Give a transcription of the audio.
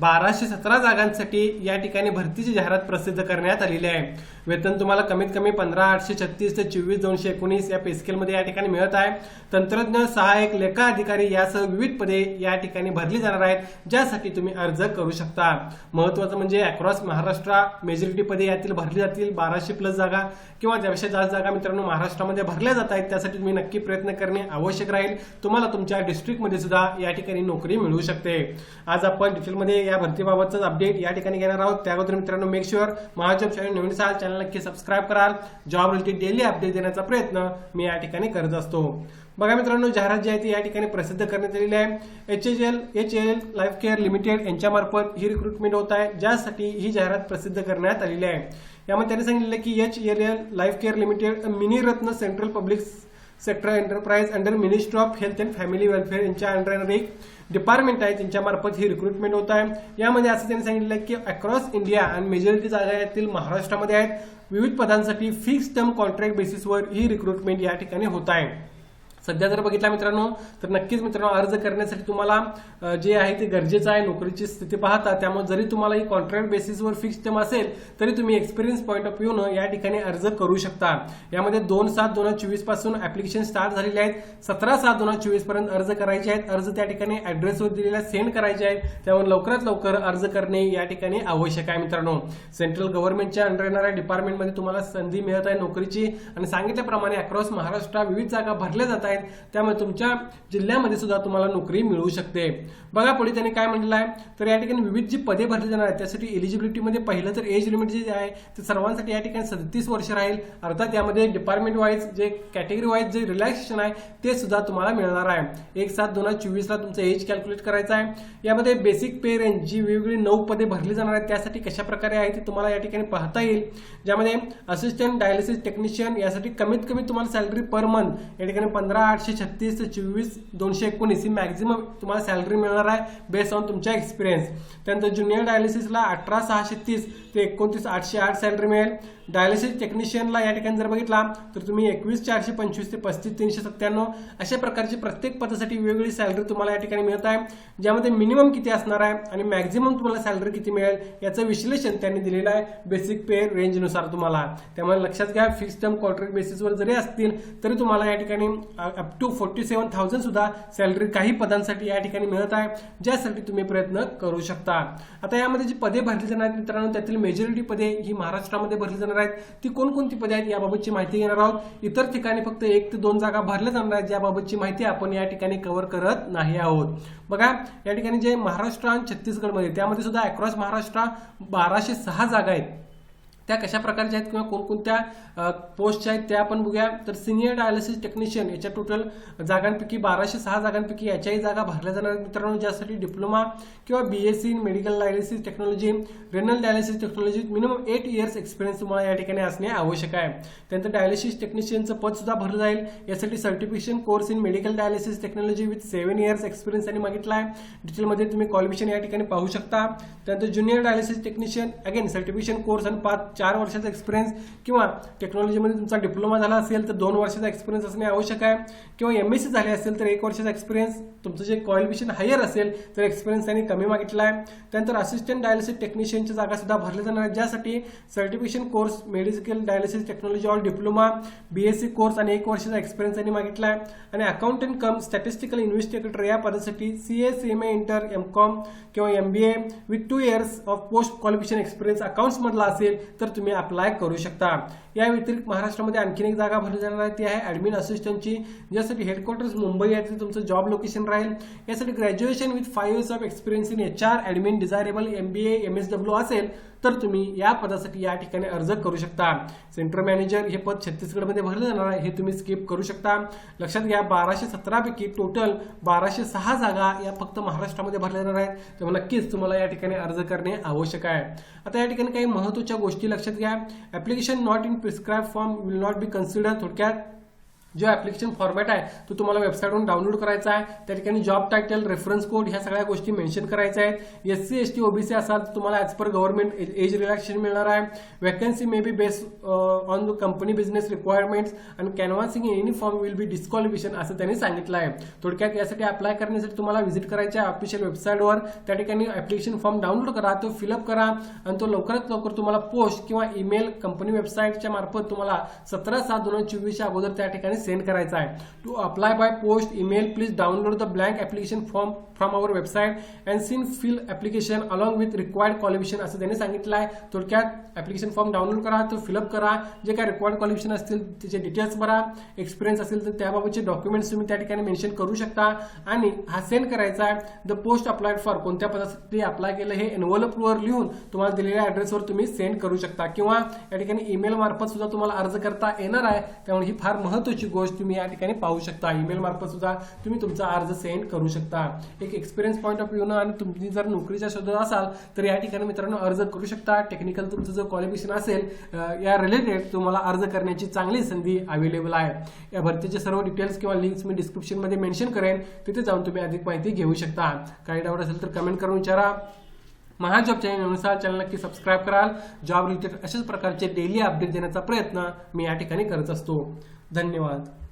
बाराशे सतरा जागांसाठी या ठिकाणी भरतीची जाहिरात प्रसिद्ध करण्यात आलेली आहे. वेतन तुम्हाला कमीत कमी पंधरा आठशे छत्तीस ते चोवीस दोनशे एकोणीस या पेस्केलमध्ये या ठिकाणी मिळत आहे. तंत्रज्ञ सहाय्यक लेखा अधिकारी यासह विविध पदे या ठिकाणी भरली जाणार आहेत ज्यासाठी तुम्ही अर्ज करू शकता. महत्वाचं म्हणजे अक्रॉस महाराष्ट्र मेजॉरिटी पदे यातील भरली जातील बाराशे प्लस जागा किंवा त्यापेक्षा जास्त जागा मित्रांनो महाराष्ट्रामध्ये भरल्या जात आहेत त्यासाठी तुम्ही नक्की प्रयत्न करणे आवश्यक राहील. तुम्हाला तुमच्या डिस्ट्रिक्टमध्ये सुद्धा या ठिकाणी नोकरी मिळू शकते. आज आपण डिटेलमध्ये या भरतीबाबतच अपडेट या ठिकाणी घेणार आहोत. त्या अगोदर मित्रांनो मेक शुअर महाजॉब चॅनल नवीन असाल चॅनल नक्की सबस्क्राईब कराल. जॉब रिलेटेड डेली अपडेट देण्याचा प्रयत्न मी या ठिकाणी करत असतो. बघा मित्रांनो जाहिरात जी आहे ती या ठिकाणी प्रसिद्ध करण्यात आलेली आहे. H H L H L life care limited यांच्यामार्फत ही रिक्रुटमेंट होत आहे. ज्यासाठी ही जाहिरात प्रसिद्ध करण्यात आलेली आहे. यामध्ये त्यांनी सांगितलं की H L L life care limited mini ratna central public sector enterprise under ministry of health and family welfare यांच्या अंडर एक डिपार्टमेंट आहे त्यांच्यामार्फत ही रिक्रुटमेंट होत आहे. यामध्ये असं त्यांनी सांगितलं की अक्रॉस इंडिया आणि मेजॉरिटी जागा यातील महाराष्ट्रामध्ये आहेत विविध पदांसाठी फिक्स टर्म कॉन्ट्रॅक्ट बेसिसवर ही रिक्रुटमेंट या ठिकाणी होत आहे. सध्या जर बघितला मित्रांनो तर नक्कीच मित्रांनो अर्ज करण्यासाठी तुम्हाला जे आहे ते गरजेचं आहे नोकरीची स्थिती पाहता. त्यामुळे जरी तुम्हाला ही कॉन्ट्रॅक्ट बेसिसवर फिक्स टर्म असेल तरी तुम्ही एक्सपिरियन्स पॉईंट ऑफ व्ह्यूनं या ठिकाणी अर्ज करू शकता. यामध्ये दोन सात दोन हजार चोवीसपासून ऍप्लिकेशन स्टार्ट झालेले आहेत. सतरा सात दोन हजार चोवीसपर्यंत अर्ज करायचे आहेत. अर्ज त्या ठिकाणी ऍड्रेसवर दिलेला सेंड करायचे आहेत. त्यामुळे लवकरात लवकर अर्ज करणे या ठिकाणी आवश्यक आहे मित्रांनो. सेंट्रल गव्हर्नमेंटच्या अंडर येणाऱ्या डिपार्टमेंटमध्ये तुम्हाला संधी मिळत आहे नोकरीची. आणि सांगितल्याप्रमाणे अक्रॉस महाराष्ट्र विविध जागा भरल्या जात आहेत. त्यामुळे तुमच्या जिल्ह्यामध्ये सुद्धा तुम्हाला नोकरी मिळू शकते. बघा पुढे त्यांनी काय म्हटलं आहे? तर या ठिकाणी विविध जी पदे भरली जाणार आहेत त्यासाठी एलिजिबिलिटीमध्ये पहिलं तर एज लिमिट जे आहे ते सर्वांसाठी या ठिकाणी सदतीस वर्ष राहील. अर्थात यामध्ये डिपार्टमेंट वाईज जे कॅटेगरी वाईज जे रिलॅक्सेशन आहे ते सुद्धा तुम्हाला मिळणार आहे. एक सात दोन हजार चोवीसला तुमचं एज कॅल्क्युलेट करायचं आहे. यामध्ये बेसिक पे रेंज जी वेगवेगळी नऊ पदे भरली जाणार आहेत त्यासाठी कशा प्रकारे आहे ते तुम्हाला या ठिकाणी पाहता येईल. ज्यामध्ये असिस्टंट डायलिसिस टेक्निशियन यासाठी कमीत कमी तुम्हाला सॅलरी पर मंथ या ठिकाणी पंधरा आठशे छत्तीस ते चोवीस दोनशे एकोणीस ही मॅक्झिमम तुम्हाला सॅलरी मिळणार आहे बेस्ड ऑन तुमच्या एक्सपिरियन्स त्यानंतर ज्युनियर डायलिसिसला अठरा सहाशे तीस ते एकोणतीस आठशे आठ सॅलरी मिळेल. डायलिसिस टेक्निशियनला या ठिकाणी जर बघितला तर तुम्ही एकवीस चारशे पंचवीस ते पस्तीस तीनशे सत्त्याण्णव अशा प्रकारची प्रत्येक पदासाठी वेगवेगळी सॅलरी तुम्हाला या ठिकाणी मिळत आहे. ज्यामध्ये मिनिमम किती असणार आहे आणि मॅक्झिमम तुम्हाला सॅलरी किती मिळेल याचं विश्लेषण त्यांनी दिलेलं आहे बेसिक पे रेंजनुसार तुम्हाला. त्यामुळे लक्षात घ्या फिक्स टर्म कॉन्ट्रॅक्ट बेसिसवर जरी असतील तरी तुम्हाला या ठिकाणी up to forty seven thousand सुद्धा सॅलरी काही पदांसाठी या ठिकाणी मिळत आहे. ज्यासाठी तुम्ही प्रयत्न करू शकता. आता यामध्ये जी पदे भरली जाणार आहेत मित्रांनो त्यातील मेजॉरिटी पदे ही महाराष्ट्रामध्ये भरली जाणार आहेत. ती कोणकोणती पदे आहेत याबाबतची माहिती घेणार आहोत. इतर ठिकाणी फक्त एक ते दोन जागा भरल्या जाणार आहेत ज्याबाबतची माहिती आपण या ठिकाणी कव्हर करत नाही आहोत. बघा या ठिकाणी जे महाराष्ट्र आणि छत्तीसगडमध्ये त्यामध्ये सुद्धा अक्रॉस महाराष्ट्र बाराशे सहा जागा आहेत. त्या कशा प्रकारच्या आहेत किंवा कोणकोणत्या पोस्टच्या आहेत त्या आपण बघूया. तर सिनियर डायलिसिस टेक्निशियन याच्या टोटल जागांपैकी बाराशे सहा जागांपैकी याच्याही जागा भरल्या जाणार आहेत मित्रांनो ज्यासाठी डिप्लोमा किंवा B S C medical dialysis technology renal dialysis technology minimum eight years experience तुम्हाला या ठिकाणी असणे आवश्यक आहे. त्यानंतर डायलिसिस टेक्निशियनचं पद सुद्धा भरलं जाईल. यासाठी certification course in medical dialysis technology with seven years experience त्यांनी मागितला आहे. डिटेलमध्ये तुम्ही क्वालिफिकेशन या ठिकाणी पाहू शकता. त्यानंतर junior dialysis technician again certification course आणि पाच चार वर्षाचा एक्सपिरियन्स किंवा टेक्नॉलॉजीमध्ये तुमचा डिप्लोमा झाला असेल तर दोन वर्षाचा एक्सपिरियन्स असणे आवश्यक आहे. किंवा एम एस सी झाले असेल तर एक वर्षाचा एक्सपिरियन्स तुमचं जे क्वालिफिकेशन हायर असेल तर एक्सपिरियन्स त्यांनी कमी मागितला आहे. त्यानंतर असिस्टंट डायलिसिस टेक्निशियनच्या जागा सुद्धा भरल्या जाणार आहेत ज्यासाठी certification course medical dialysis technology all diploma B S C course आणि एक वर्षाचा एक्सपिरियन्स त्यांनी मागितला आहे. आणि अकाउंटंट कम स्टॅटिस्टिकल इन्व्हेस्टिगेटर या पदासाठी C S M A inter M com किंवा M B A with two years of post qualification experience अकाउंट्समधला असेल तर तुम्ही अप्लाय करू शकता. या व्यतिरिक्त महाराष्ट्रामध्ये आणखीन एक जागा भरली जाणार आहे. ती आहे ॲडमिन असिस्टंटची ज्यासाठी हेडक्वार्टर्स मुंबई आहे. तिथे तुमचं जॉब लोकेशन राहील. यासाठी graduation with five years of experience in H R admin desirable M B M S W असेल तर तुम्ही या पदासाठी या ठिकाणी अर्ज करू शकता. सेंटर मॅनेजर हे पद छत्तीसगडमध्ये भरलं जाणार आहे. हे तुम्ही स्किप करू शकता. लक्षात घ्या बाराशे सतरापैकी टोटल बाराशे सहा जागा या फक्त महाराष्ट्रामध्ये भरल्या जाणार आहेत. त्यामुळे नक्कीच तुम्हाला या ठिकाणी अर्ज करणे आवश्यक आहे. आता या ठिकाणी काही महत्त्वाच्या गोष्टी गोष्टी लक्षात घ्या application not in prescribe form will not be consider थोडक्यात जो ऍप्लिकेशन फॉर्मॅट आहे तो तुम्हाला वेबसाईटवरून डाउनलोड करायचा आहे. त्या ठिकाणी जॉब टायटल रेफरन्स कोड ह्या सगळ्या गोष्टी मेन्शन करायच्या आहेत. S C S T OBC असाल तर तुम्हाला as per government age relaxation मिळणार आहे. Vacancy may be based on the company business requirements आणि canvassing in any form will be disqualification असं त्यांनी सांगितलं आहे. थोडक्यात यासाठी अप्लाय करण्यासाठी तुम्हाला व्हिजिट करायच्या ऑफिशियल वेबसाईटवर त्या ठिकाणी ऍप्लिकेशन फॉर्म डाउनलोड करा तो फिलअप करा आणि तो लवकरात लवकर तुम्हाला पोस्ट किंवा ईमेल कंपनी वेबसाईटच्या मार्फत तुम्हाला सतरा सात दोन हजार चोवीसच्या अगोदर त्या ठिकाणी सेंड करायचा आहे. To apply by post email please download the blank application form from our website and seen fill application along with required qualification असं त्यांनी सांगितलं आहे. थोडक्यात ऍप्लिकेशन फॉर्म डाउनलोड करा तो फिलअप करा. जे काय रिक्वायर्ड क्वालिफिकेशन असतील त्याचे डिटेल्स भरा. एक्सपिरियन्स असेल तर त्याबाबतचे डॉक्युमेंट्स तुम्ही त्या ठिकाणी मेन्शन करू शकता. आणि हा सेंड करायचा आहे. द पोस्ट अप्लाइड फॉर कोणत्या पदासाठी अप्लाय केलं हे एनवलपवर लिहून तुम्हाला दिलेल्या ऍड्रेसवर तुम्ही सेंड करू शकता. किंवा या ठिकाणी ईमेल मार्फत सुद्धा तुम्हाला अर्ज करता येणार आहे. त्यामुळे ही फार महत्वाची गोष्ट तुम्ही या ठिकाणी पाहू शकता. ईमेल मार्फत सुद्धा तुम्ही तुमचा अर्ज सेंड करू शकता. एक एक्सपिरियन्स पॉईंट ऑफ व्ह्यूनं आणि तुम्ही जर नोकरीच्या शोधात असाल तर या ठिकाणी मित्रांनो अर्ज करू शकता. टेक्निकल तुमचं जर क्वालिफिकेशन असेल या रिलेटेड तुम्हाला अर्ज करण्याची चांगली संधी अवेलेबल आहे. या भरतीचे सर्व डिटेल्स किंवा लिंक्स मी डिस्क्रिप्शनमध्ये मेन्शन करेन. तिथे जाऊन तुम्ही अधिक माहिती घेऊ शकता. काही डाऊट असेल तर कमेंट करून विचारा. महाजॉब चॅनलनुसार चॅनल नक्की सबस्क्राईब कराल. जॉब रिलेटेड अशाच प्रकारचे डेली अपडेट देण्याचा प्रयत्न मी या ठिकाणी करत असतो. धन्यवाद.